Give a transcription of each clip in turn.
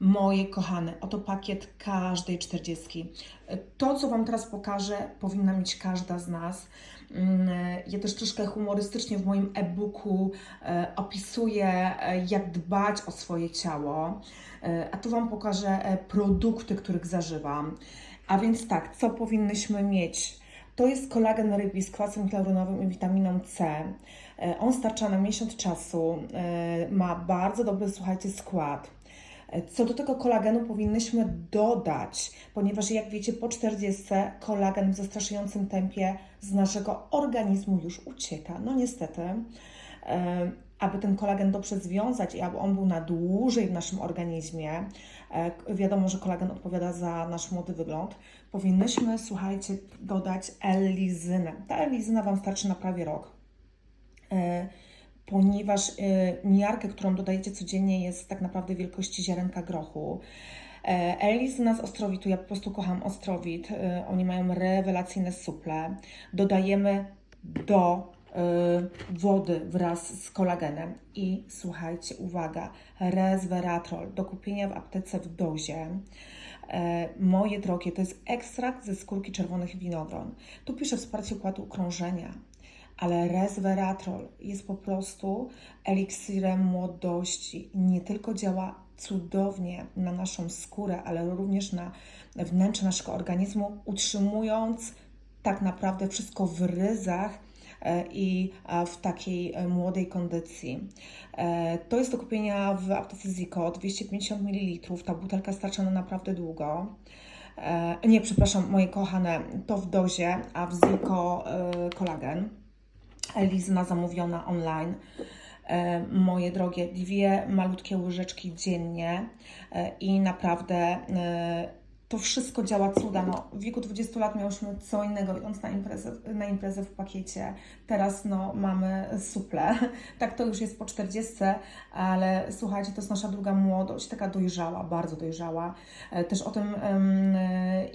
Moje kochane, oto pakiet każdej czterdziestki. To, co Wam teraz pokażę, powinna mieć każda z nas. Mm, Ja też troszkę humorystycznie w moim e-booku e, opisuję, e, jak dbać o swoje ciało. E, A tu Wam pokażę produkty, których zażywam. A więc tak, co powinnyśmy mieć? To jest kolagen rybi z kwasem hialuronowym i witaminą C. On starcza na miesiąc czasu, ma bardzo dobry, słuchajcie, skład. Co do tego kolagenu powinnyśmy dodać, ponieważ jak wiecie, po 40 kolagen w zastraszającym tempie z naszego organizmu już ucieka. No niestety. E, Aby ten kolagen dobrze związać i aby on był na dłużej w naszym organizmie, e, wiadomo, że kolagen odpowiada za nasz młody wygląd, powinnyśmy, słuchajcie, dodać L-lizynę. Ta L-lizyna Wam starczy na prawie rok e, ponieważ e, miarkę, którą dodajecie codziennie jest tak naprawdę wielkości ziarenka grochu. E, Elizyna z Ostrowitu, ja po prostu kocham Ostrowit, e, oni mają rewelacyjne suple. Dodajemy do e, wody wraz z kolagenem i słuchajcie, uwaga, resveratrol do kupienia w aptece w dozie. E, moje drogie, to jest ekstrakt ze skórki czerwonych winogron. Tu piszę wsparcie układu krążenia, ale resveratrol jest po prostu eliksirem młodości. Nie tylko działa cudownie na naszą skórę, ale również na wnętrze naszego organizmu, utrzymując tak naprawdę wszystko w ryzach e, i e, w takiej e, młodej kondycji. To jest do kupienia w aptece Zico, 250 ml. Ta butelka starcza na naprawdę długo. Nie, przepraszam, moje kochane, to w dozie, a w Zico kolagen. Elizyna zamówiona online. E, Moje drogie, dwie malutkie łyżeczki dziennie e, i naprawdę e, to wszystko działa cuda. No, w wieku 20 lat miałyśmy co innego, idąc na imprezę, na imprezę w pakiecie. Teraz no, mamy suple. Tak to już jest po 40, ale słuchajcie, to jest nasza druga młodość, taka dojrzała, bardzo dojrzała. E, Też o tym,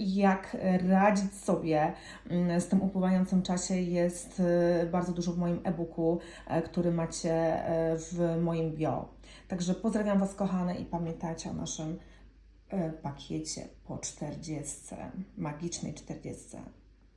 jak radzić sobie mm, z tym upływającym czasie jest e, bardzo dużo w moim e-booku, e, który macie w moim bio. Także pozdrawiam Was kochane i pamiętajcie o naszym pakiecie po 40, magicznej 40.